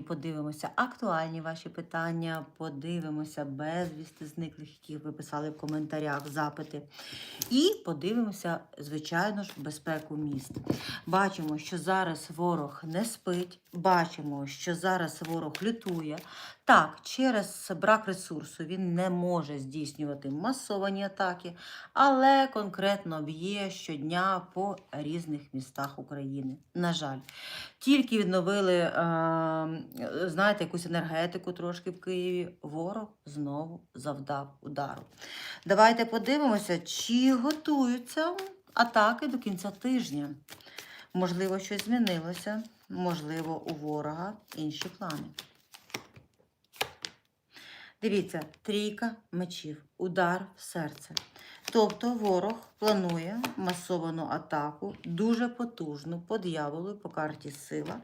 Подивимося актуальні ваші питання, подивимося безвісти зниклих, які ви писали в коментарях, запити. І подивимося, звичайно ж, безпеку міст. Бачимо, що зараз ворог не спить, бачимо, що зараз ворог лютує. Так, через брак ресурсу він не може здійснювати масовані атаки, але конкретно б'є щодня по різних містах України. На жаль, тільки відновили, е, знаєте, якусь енергетику трошки в Києві. Ворог знову завдав удару. Давайте подивимося, чи готуються атаки до кінця тижня. Можливо, щось змінилося, можливо, у ворога інші плани. Дивіться, трійка мечів, удар в серце. Тобто ворог планує масовану атаку, дуже потужну по дьяволу по карті сила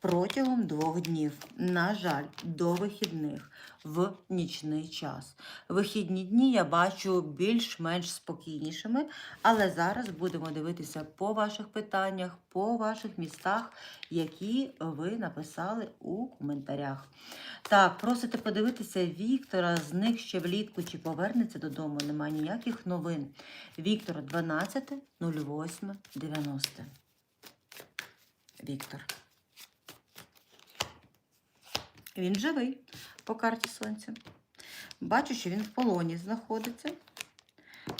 протягом двох днів. На жаль, до вихідних в нічний час. Вихідні дні я бачу більш-менш спокійнішими, але зараз будемо дивитися по ваших питаннях, по ваших містах, які ви написали у коментарях. Так, просите подивитися Віктора, зник ще влітку чи повернеться додому. Нема ніяких новин. Віктор 12 08 90. Віктор. Він живий по карті сонця. Бачу, що він в полоні знаходиться.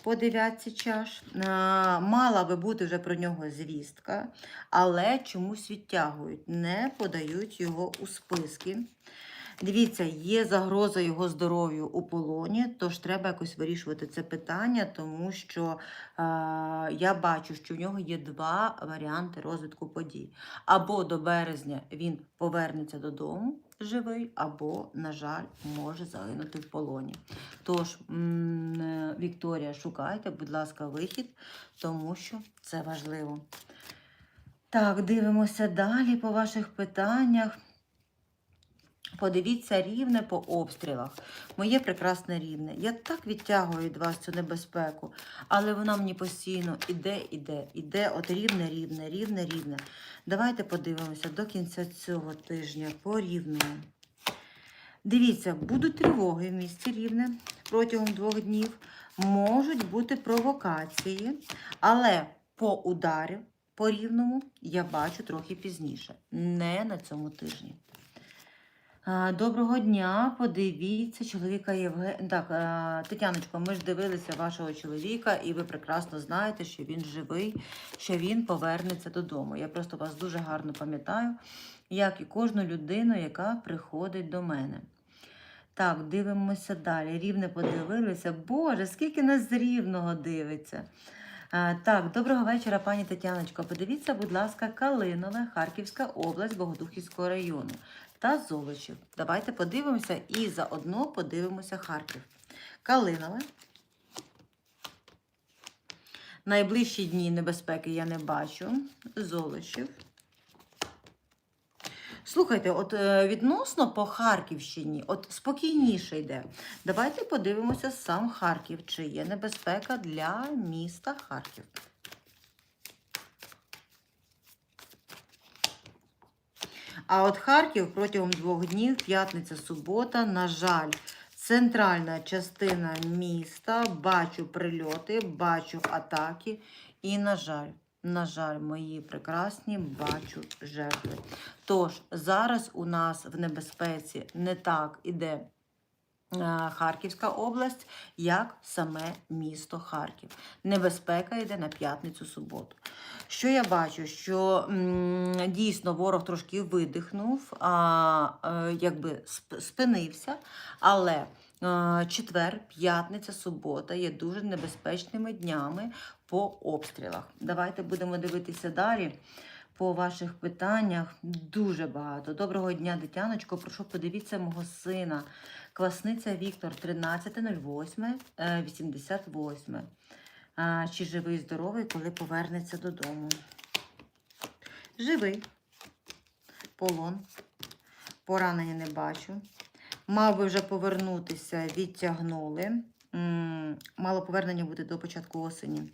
По дев'ятці чаш. Мала би бути вже про нього звістка, але чомусь відтягують, не подають його у списки. Дивіться, є загроза його здоров'ю у полоні, тож треба якось вирішувати це питання, тому що е, я бачу, що в нього є два варіанти розвитку подій. Або до березня він повернеться додому живий, або, на жаль, може загинути в полоні. Тож, м, е, Вікторія, шукайте, будь ласка, вихід, тому що це важливо. Так, дивимося далі по ваших питаннях. Подивіться рівне по обстрілах. Моє прекрасне рівне. Я так відтягую від вас цю небезпеку, але вона мені постійно іде, іде, іде, от рівне, рівне, рівне, рівне. Давайте подивимося до кінця цього тижня по рівному. Дивіться, будуть тривоги в місті рівне протягом двох днів. Можуть бути провокації, але по ударі, по рівному я бачу трохи пізніше, не на цьому тижні. А, Доброго дня, подивіться чоловіка Євген. Так, Тетяночко, ми ж дивилися вашого чоловіка, і ви прекрасно знаєте, що він живий, що він повернеться додому. Я просто вас дуже гарно пам'ятаю, як і кожну людину, яка приходить до мене. Так, дивимося далі. Рівне подивилися. Боже, скільки нас рівного дивиться. Так, доброго вечора, пані Тетяночко. Подивіться, будь ласка, Калинове, Харківська область Богодухівського району та Золочів. Давайте подивимося і заодно подивимося Харків. Калинове. Найближчі дні небезпеки я не бачу. Золочів. Слухайте, от е, відносно по Харківщині, от спокійніше йде. Давайте подивимося сам Харків, чи є небезпека для міста Харків. А от Харків протягом двох днів, п'ятниця, субота, на жаль, центральна частина міста, бачу прильоти, бачу атаки. І, на жаль, на жаль, мої прекрасні бачу жертви. Тож, зараз у нас в небезпеці не так іде Харківська область, як саме місто Харків. Небезпека йде на п'ятницю-суботу. Що я бачу? Що дійсно ворог трошки видихнув, а, е, якби сп- спинився, але е, четвер, п'ятниця, субота є дуже небезпечними днями по обстрілах. Давайте будемо дивитися далі. По ваших питаннях дуже багато. Доброго дня, дитяночко. Прошу подивіться мого сина. Класниця Віктор 13.08, е, 88. А, Чи живий, і здоровий, коли повернеться додому? Живий. Полон. Поранення не бачу. Мав би вже повернутися, відтягнули. Мало повернення буде до початку осені.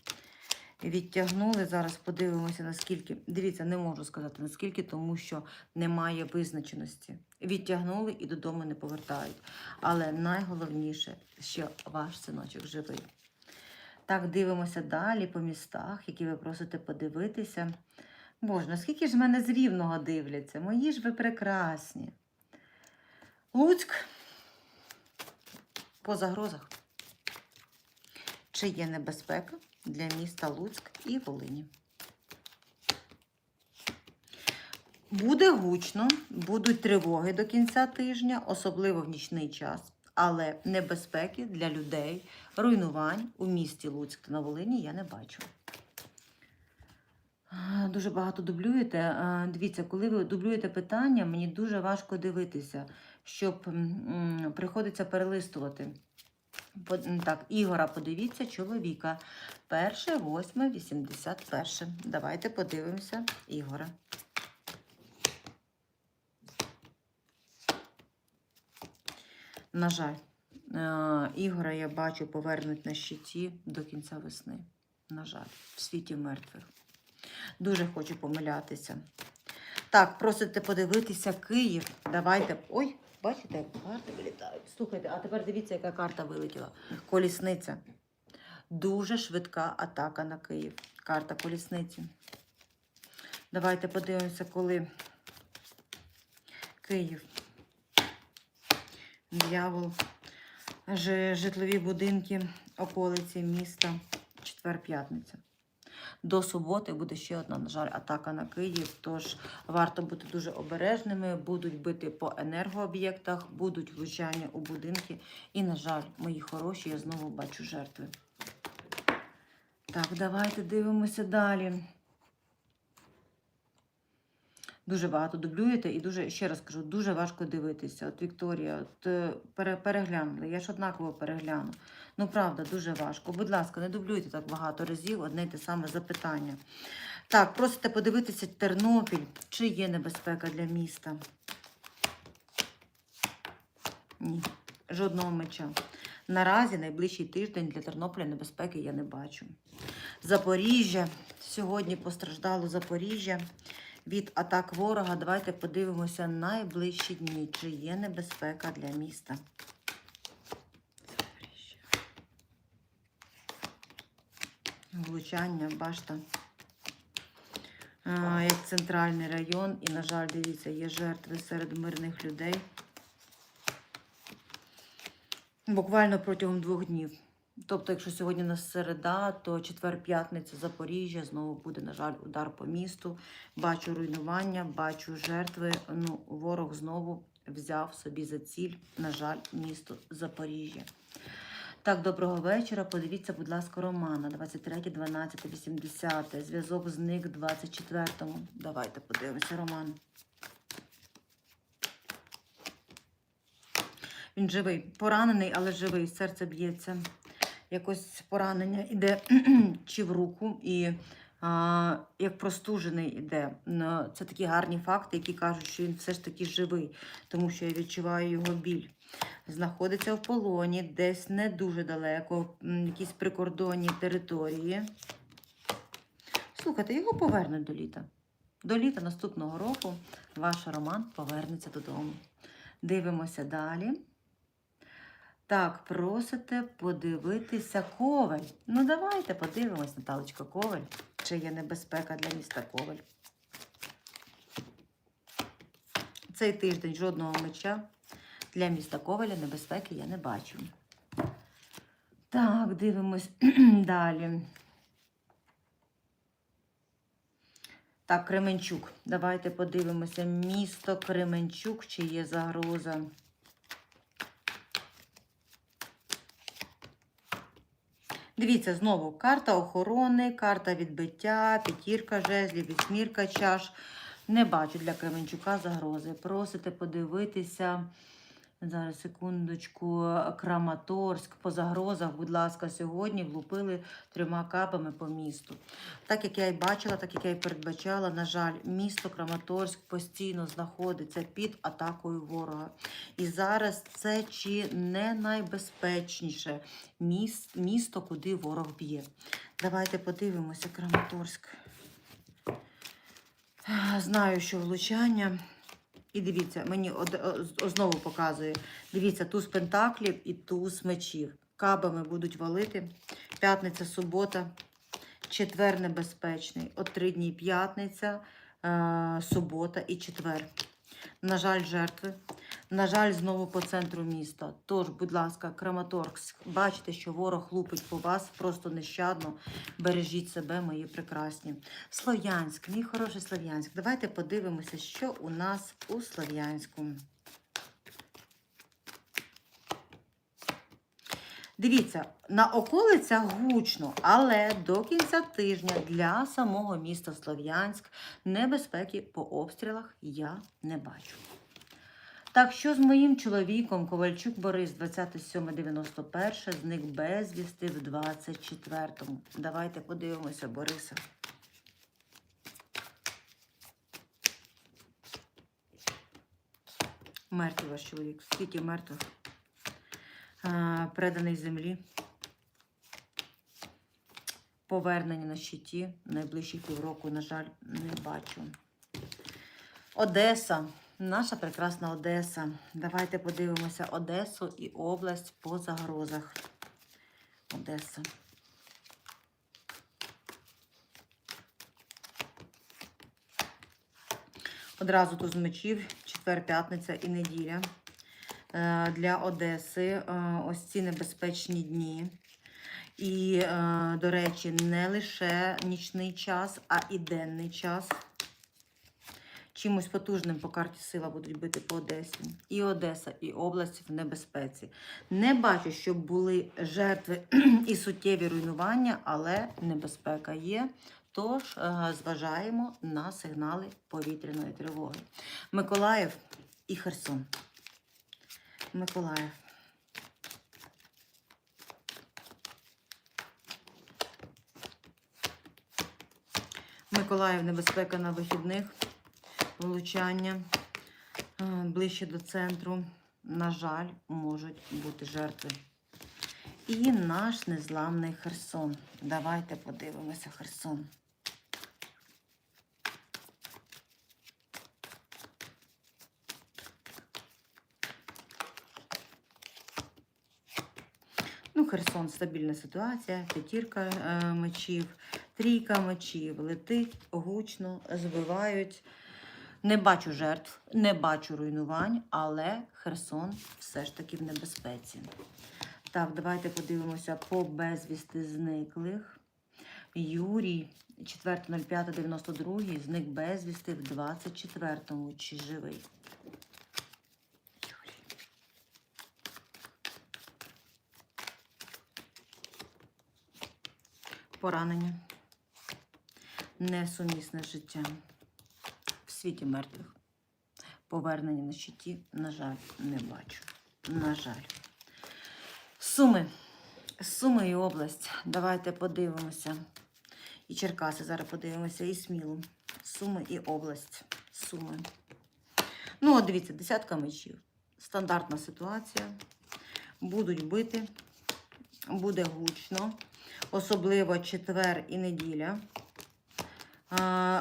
Відтягнули. Зараз подивимося, наскільки. Дивіться, не можу сказати наскільки, тому що немає визначеності. Відтягнули і додому не повертають. Але найголовніше, що ваш синочок живий. Так, дивимося далі по містах, які ви просите подивитися. Боже, наскільки ж мене з рівного дивляться? Мої ж ви прекрасні. Луцьк по загрозах. Чи є небезпека для міста Луцьк і Волині? Буде гучно, будуть тривоги до кінця тижня, особливо в нічний час, але небезпеки для людей, руйнувань у місті Луцьк та на Волині я не бачу. Дуже багато дублюєте. Дивіться, коли ви дублюєте питання, мені дуже важко дивитися, щоб приходиться перелистувати. Так, Ігора, подивіться, чоловіка. Перше, восьме, вісімдесят перше. Давайте подивимося Ігора. На жаль, е, Ігора я бачу повернуть на щиті до кінця весни. На жаль, в світі мертвих. Дуже хочу помилятися. Так, просите подивитися Київ. Давайте. Ой, бачите, як карти вилітають. Слухайте, а тепер дивіться, яка карта вилетіла. Колісниця. Дуже швидка атака на Київ. Карта колісниці. Давайте подивимося, коли Київ. Д'явол. Житлові будинки, околиці міста. Четвер-п'ятниця. До суботи буде ще одна, на жаль, атака на Київ. Тож варто бути дуже обережними. Будуть бити по енергооб'єктах, будуть влучання у будинки. І, на жаль, мої хороші, я знову бачу жертви. Так, давайте дивимося далі. Дуже багато дублюєте і дуже, ще раз кажу, дуже важко дивитися. От Вікторія, от е, пере, переглянули, я ж однаково перегляну. Ну, правда, дуже важко. Будь ласка, не дублюйте так багато разів одне й те саме запитання. Так, просите подивитися Тернопіль, чи є небезпека для міста? Ні, жодного меча. Наразі найближчий тиждень для Тернополя небезпеки я не бачу. Запоріжжя. Сьогодні постраждало Запоріжжя від атак ворога. Давайте подивимося найближчі дні, чи є небезпека для міста. Влучання, башта. Як центральний район. І, на жаль, дивіться, є жертви серед мирних людей. Буквально протягом двох днів. Тобто, якщо сьогодні нас середа, то четвер-п'ятниця Запоріжжя знову буде, на жаль, удар по місту. Бачу руйнування, бачу жертви. Ну, ворог знову взяв собі за ціль, на жаль, місто Запоріжжя. Так, доброго вечора. Подивіться, будь ласка, Романа. 23, 12, 80. Зв'язок зник 24-му. Давайте подивимося, Роман. Він живий, поранений, але живий, серце б'ється. Якось поранення іде чи в руку, і а, як простужений іде. Це такі гарні факти, які кажуть, що він все ж таки живий, тому що я відчуваю його біль. Знаходиться в полоні, десь не дуже далеко, якісь прикордонні території. Слухайте, його повернуть до літа. До літа наступного року ваш роман повернеться додому. Дивимося далі. Так, просите подивитися Ковель. Ну, давайте подивимось, Наталочка, Ковель. Чи є небезпека для міста Ковель? Цей тиждень жодного меча для міста Ковеля небезпеки я не бачу. Так, дивимось далі. Так, Кременчук. Давайте подивимося. Місто Кременчук, чи є загроза. Дивіться, знову карта охорони, карта відбиття, п'ятірка жезлів, вісьмірка чаш. Не бачу для Кременчука загрози. Просите подивитися Зараз секундочку. Краматорськ по загрозах, будь ласка, сьогодні влупили трьома капами по місту. Так як я і бачила, так як я і передбачала, на жаль, місто Краматорськ постійно знаходиться під атакою ворога. І зараз це чи не найбезпечніше місто, куди ворог б'є. Давайте подивимося Краматорськ. Знаю, що влучання. І дивіться, мені знову показує. Дивіться, туз пентаклів і туз мечів. Кабами будуть валити. П'ятниця, субота, четвер небезпечний. От три дні п'ятниця, е- субота і четвер. На жаль, жертви. На жаль, знову по центру міста. Тож, будь ласка, Краматорськ, бачите, що ворог лупить по вас просто нещадно. Бережіть себе, мої прекрасні. Слов'янськ, мій хороший Слов'янськ. Давайте подивимося, що у нас у Слов'янську. Дивіться, на околицях гучно, але до кінця тижня для самого міста Слов'янськ небезпеки по обстрілах я не бачу. Так, що з моїм чоловіком Ковальчук Борис 2791 зник безвісти в 24-му. Давайте подивимося, Бориса. Мертвий ваш чоловік. Скільки мертвих? А, преданий землі. Повернення на щиті. Найближчі півроку, на жаль, не бачу. Одеса. Наша прекрасна Одеса. Давайте подивимося Одесу і область по загрозах. Одеса. Одразу тут з мечів, четвер, п'ятниця і неділя. Е, Для Одеси е, ось ці небезпечні дні. І, е, до речі, не лише нічний час, а і денний час. Чимось потужним по карті сила будуть бити по Одесі. І Одеса, і область в небезпеці. Не бачу, щоб були жертви і суттєві руйнування, але небезпека є. Тож зважаємо на сигнали повітряної тривоги. Миколаїв і Херсон. Миколаїв. Миколаїв небезпека на вихідних. Влучання е, ближче до центру. На жаль, можуть бути жертви. І наш незламний Херсон. Давайте подивимося Херсон. Ну, Херсон стабільна ситуація, п'ятірка е, мечів, трійка мечів, летить гучно, збивають. Не бачу жертв, не бачу руйнувань, але Херсон все ж таки в небезпеці. Так, давайте подивимося по безвісти зниклих. Юрій, 4.05.92, зник безвісти в 24-му. Чи живий? Юрій. Поранення. Несумісне з життям. В світі мертвих. Повернення на щиті, на жаль, не бачу. На жаль. Суми. Суми і область. Давайте подивимося. І Черкаси зараз подивимося, і Смілу. Суми і область. Суми. Ну, от дивіться, десятка мечів. Стандартна ситуація. Будуть бити. Буде гучно. Особливо четвер і неділя.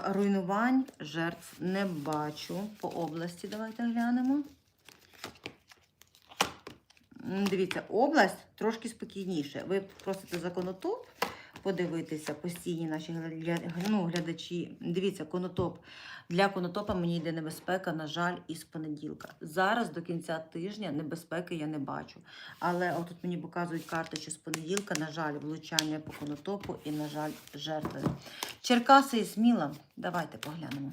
Руйнувань жертв не бачу по області. Давайте глянемо. Дивіться, область трошки спокійніше. Ви просите за конотоп подивитися постійні наші ну, глядачі. Дивіться, конотоп. Для конотопа мені йде небезпека, на жаль, із понеділка. Зараз до кінця тижня небезпеки я не бачу. Але отут мені показують карти, що з понеділка, на жаль, влучання по конотопу і, на жаль, жертви. Черкаси і Сміла. Давайте поглянемо.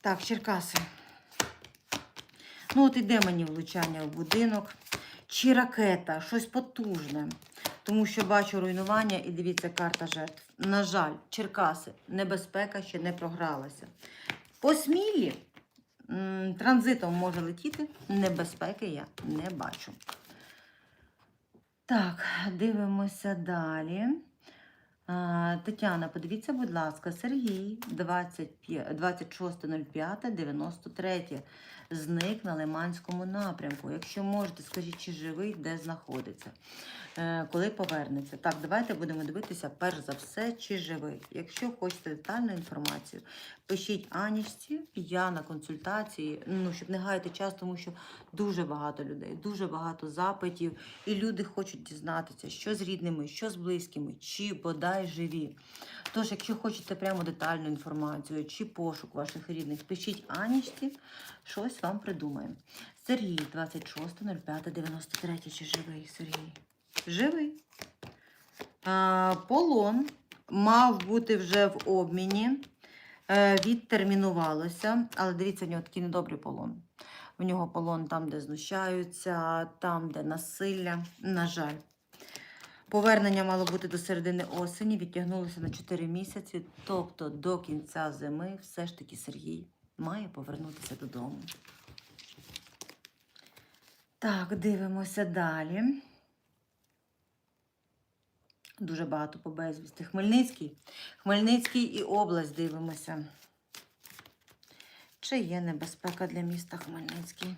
Так, Черкаси. Ну, от іде мені влучання в будинок. Чи ракета, щось потужне. Тому що бачу руйнування і дивіться, карта жертв. на жаль, Черкаси, небезпека ще не програлася. По Смілі транзитом може летіти, небезпеки я не бачу. Так, дивимося далі. Тетяна, подивіться, будь ласка, Сергій, 26.05.93. Зник на Лиманському напрямку. Якщо можете, скажіть, чи живий, де знаходиться, Е, коли повернеться. Так, давайте будемо дивитися, перш за все, чи живий. Якщо хочете детальну інформацію, пишіть Анічці, я на консультації, ну, щоб не гаяти час, тому що дуже багато людей, дуже багато запитів, і люди хочуть дізнатися, що з рідними, що з близькими, чи бодай живі. Тож, якщо хочете прямо детальну інформацію, чи пошук ваших рідних, пишіть Анічці, щось вам придумаємо. Сергій, 26.05.93, чи живий Сергій? Живий. А, полон мав бути вже в обміні, е, відтермінувалося, але дивіться, в нього такий недобрий полон. В нього полон там, де знущаються, там, де насилля. На жаль. Повернення мало бути до середини осені, відтягнулося на 4 місяці, тобто до кінця зими все ж таки Сергій має повернутися додому. Так, дивимося далі. Дуже багато по безвісти. Хмельницький. Хмельницький і область дивимося. Чи є небезпека для міста Хмельницький?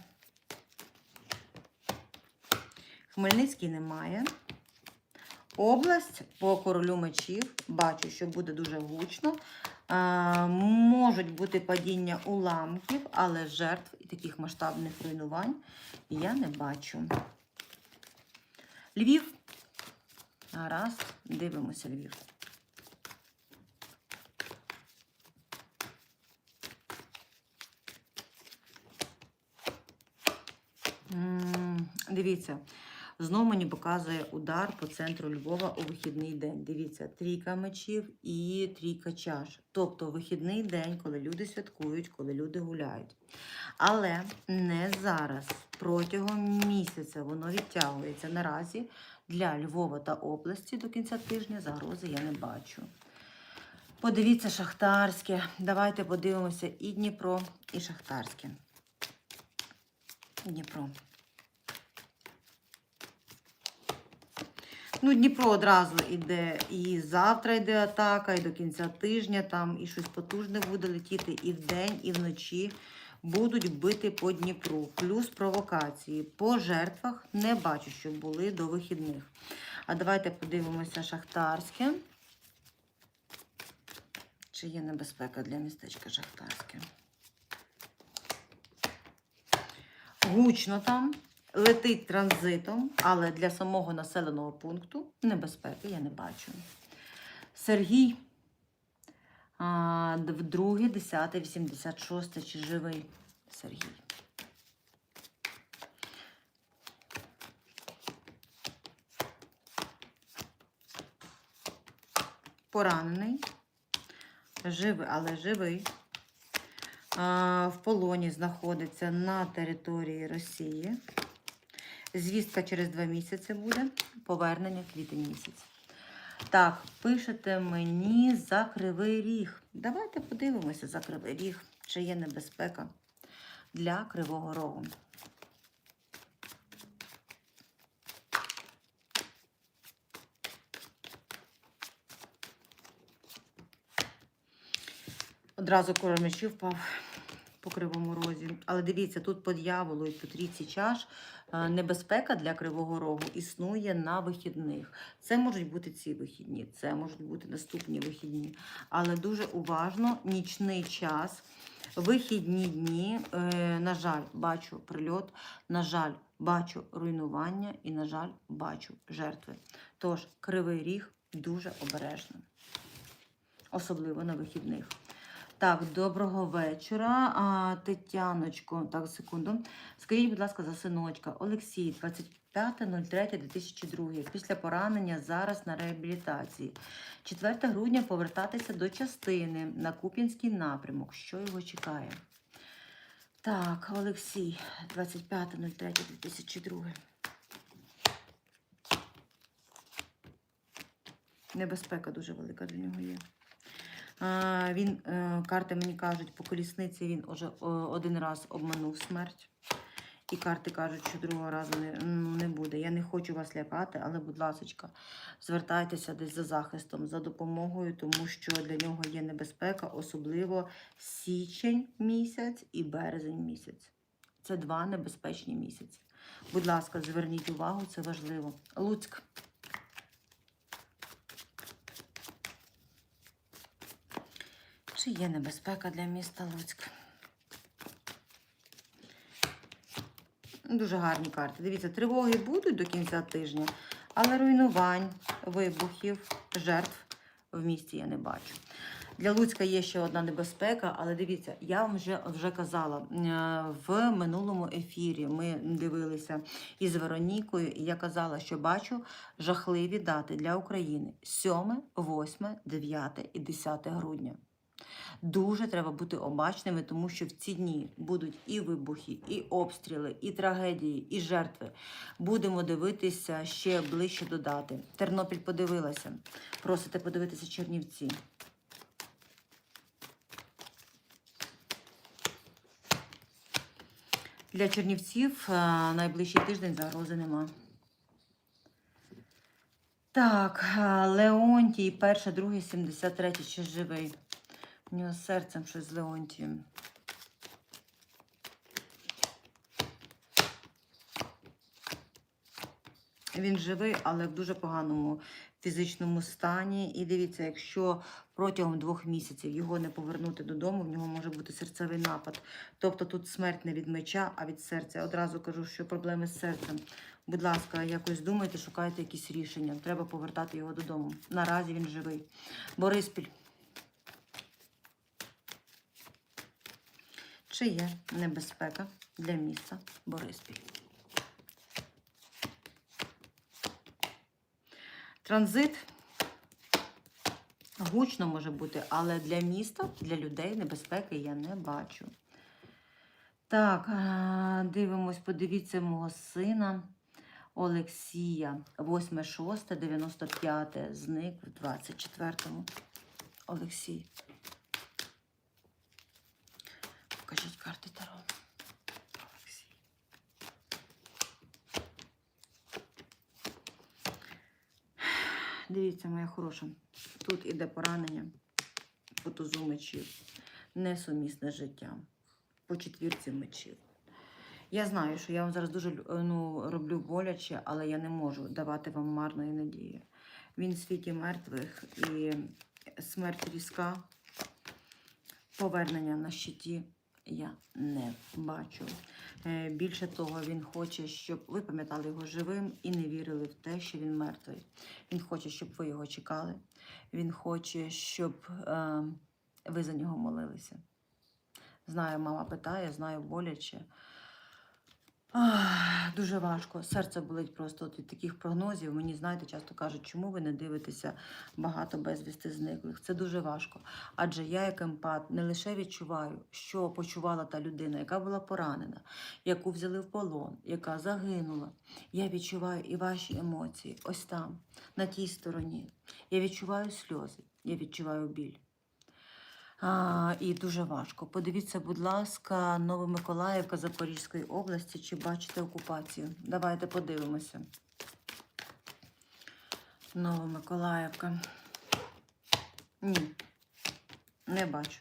Хмельницький немає. Область по королю мечів. Бачу, що буде дуже гучно. Можуть бути падіння уламків, але жертв і таких масштабних руйнувань я не бачу. Львів. Гаразд, дивимося Львів. Дивіться, знову мені показує удар по центру Львова у вихідний день. Дивіться, трійка мечів і трійка чаш. Тобто вихідний день, коли люди святкують, коли люди гуляють. Але не зараз. Протягом місяця воно відтягується. Наразі для Львова та області до кінця тижня загрози я не бачу. Подивіться Шахтарське. Давайте подивимося і Дніпро, і Шахтарське. Дніпро. Ну, Дніпро одразу йде і завтра йде атака, і до кінця тижня там і щось потужне буде летіти і вдень, і вночі будуть бити по Дніпру. Плюс провокації. По жертвах не бачу, щоб були до вихідних. А давайте подивимося Шахтарське. Чи є небезпека для містечка Шахтарське? Гучно там, летить транзитом, але для самого населеного пункту небезпеки я не бачу. Сергій, а, вдруге, 10, 86, чи живий Сергій? Поранений, живий, але живий. В полоні знаходиться на території Росії. Звістка через два місяці буде. Повернення квітень місяць. Так, пишете мені за кривий ріг. Давайте подивимося за кривий ріг, чи є небезпека для кривого рогу. Одразу король мечів впав по кривому розі. Але дивіться, тут по дьяволу і по трійці чаш е, небезпека для кривого рогу існує на вихідних. Це можуть бути ці вихідні, це можуть бути наступні вихідні. Але дуже уважно нічний час, вихідні дні, е, на жаль, бачу прильот, на жаль, бачу руйнування і, на жаль, бачу жертви. Тож, кривий ріг дуже обережно, особливо на вихідних. Так, доброго вечора. А, Тетяночко, так, секунду. Скажіть, будь ласка, за синочка. Олексій, 25.03.2002. Після поранення зараз на реабілітації. 4 грудня повертатися до частини на Куп'янський напрямок. Що його чекає? Так, Олексій, 25.03.2002. Небезпека дуже велика для нього є. Він, е, карти мені кажуть, по колісниці він уже е, один раз обманув смерть. І карти кажуть, що другого разу не, не буде. Я не хочу вас лякати, але, будь ласка, звертайтеся десь за захистом, за допомогою, тому що для нього є небезпека, особливо січень місяць і березень місяць. Це два небезпечні місяці. Будь ласка, зверніть увагу, це важливо. Луцьк. Чи є небезпека для міста Луцьк? Дуже гарні карти. Дивіться, тривоги будуть до кінця тижня, але руйнувань, вибухів, жертв в місті я не бачу. Для Луцька є ще одна небезпека, але дивіться, я вам вже, вже казала е, в минулому ефірі. Ми дивилися із Веронікою, і я казала, що бачу жахливі дати для України: 7, 8, 9 і 10 грудня. Дуже треба бути обачними, тому що в ці дні будуть і вибухи, і обстріли, і трагедії, і жертви. Будемо дивитися ще ближче до дати. Тернопіль подивилася. Просите подивитися Чернівці. Для Чернівців е, найближчий тиждень загрози нема. Так, е, Леонтій, перше, друге, 73, ще живий. У нього з серцем щось з Леонтієм. Він живий, але в дуже поганому фізичному стані. І дивіться, якщо протягом двох місяців його не повернути додому, в нього може бути серцевий напад. Тобто тут смерть не від меча, а від серця. Одразу кажу, що проблеми з серцем. Будь ласка, якось думайте, шукайте якісь рішення. Треба повертати його додому. Наразі він живий. Бориспіль. Чи є небезпека для міста Бориспіль? Транзит гучно може бути, але для міста, для людей небезпеки я не бачу. Так, дивимось, подивіться мого сина Олексія. 8, 6, 95, зник в 24-му. Олексій. Покажіть карти Таро. Дивіться, моя хороша. Тут іде поранення по тузу мечів. Несумісне з життям. По четвірці мечів. Я знаю, що я вам зараз дуже ну, роблю боляче, але я не можу давати вам марної надії. Він в світі мертвих і смерть різка, повернення на щиті я не бачу. Е, Більше того, він хоче, щоб ви пам'ятали його живим і не вірили в те, що він мертвий. Він хоче, щоб ви його чекали. Він хоче, щоб е, ви за нього молилися. Знаю, мама питає, знаю боляче. Дуже важко. Серце болить просто від таких прогнозів. Мені, знаєте, часто кажуть, чому ви не дивитеся багато безвісти зниклих. Це дуже важко. Адже я, як емпат, не лише відчуваю, що почувала та людина, яка була поранена, яку взяли в полон, яка загинула. Я відчуваю і ваші емоції ось там, на тій стороні. Я відчуваю сльози, я відчуваю біль. А, і дуже важко. Подивіться, будь ласка, Новомиколаївка Запорізької області. Чи бачите окупацію? Давайте подивимося. Новомиколаївка. Ні, не бачу.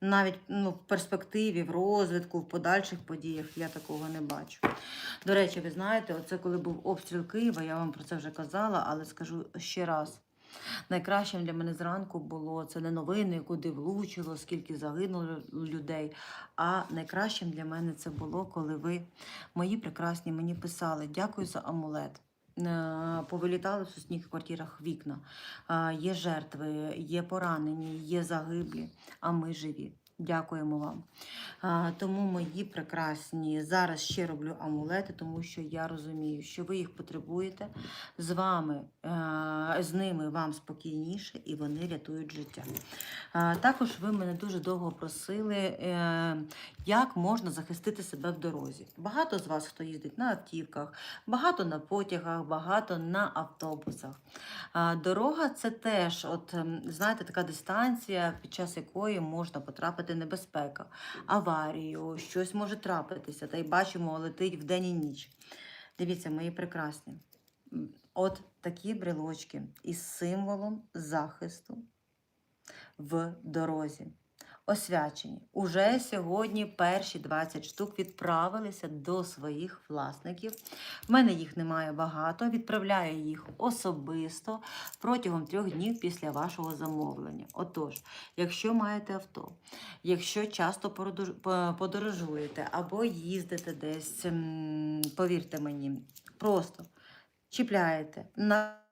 Навіть ну, в перспективі, в розвитку, в подальших подіях я такого не бачу. До речі, ви знаєте, оце коли був обстріл Києва, я вам про це вже казала, але скажу ще раз. Найкращим для мене зранку було це не новини, куди влучило, скільки загинуло людей. А найкращим для мене це було, коли ви, мої прекрасні, мені писали дякую за амулет. Е, Повилітали в сусідніх квартирах вікна. Е, Є жертви, є поранені, є загиблі, а ми живі. Дякуємо вам. А, тому мої прекрасні. Зараз ще роблю амулети, тому що я розумію, що ви їх потребуєте. З вами, е, з ними вам спокійніше і вони рятують життя. А, також ви мене дуже довго просили, е, як можна захистити себе в дорозі. Багато з вас, хто їздить на автівках, багато на потягах, багато на автобусах. А, Дорога це теж, от знаєте, така дистанція, під час якої можна потрапити в небезпека, аварію, щось може трапитися. Та й бачимо, летить вдень і ніч. Дивіться, мої прекрасні. От такі брелочки із символом захисту в дорозі. Освячені. Уже сьогодні перші 20 штук відправилися до своїх власників. В мене їх немає багато. Відправляю їх особисто протягом трьох днів після вашого замовлення. Отож, якщо маєте авто, якщо часто подорожуєте або їздите десь, повірте мені, просто чіпляєте на